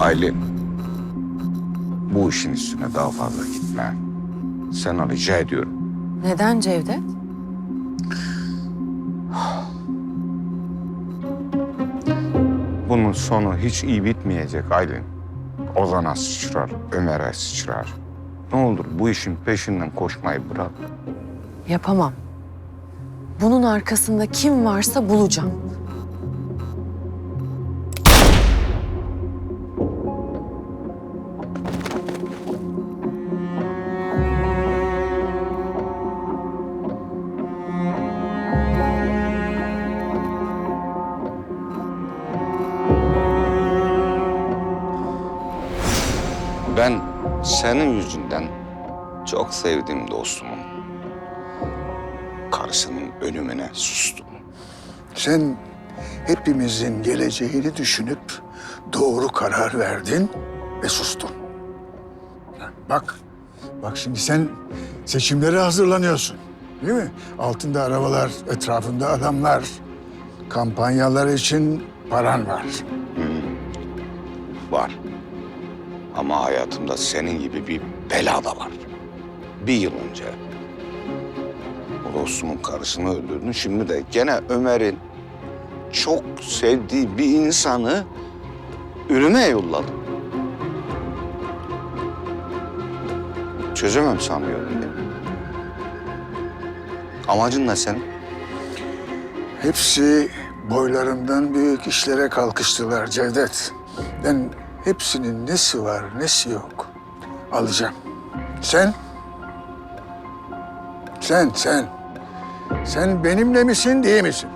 Aylin, bu işin üstüne daha fazla gitme. Sana rica ediyorum. Neden Cevdet? Bunun sonu hiç iyi bitmeyecek Aylin. Ozan'a sıçrar, Ömer'e sıçrar. Ne olur bu işin peşinden koşmayı bırak. Yapamam. Bunun arkasında kim varsa bulacağım. Ben senin yüzünden çok sevdiğim dostumun karısının ölümüne sustum. Sen hepimizin geleceğini düşünüp doğru karar verdin ve sustun. Bak, bak şimdi sen seçimlere hazırlanıyorsun. Değil mi? Altında arabalar, etrafında adamlar. Kampanyalar için paran var. Var. Ama hayatımda senin gibi bir bela da var. Bir yıl önce dostumun karısını öldürdün. Şimdi de gene Ömer'in çok sevdiği bir insanı ölüme yolladın. Çözemem sanıyorum değil? Amacın ne senin? Hepsi boylarından büyük işlere kalkıştılar Cevdet. Ben hepsinin nesi var, nesi yok alacağım. Sen? Sen, sen. Sen benimle misin, değil misin?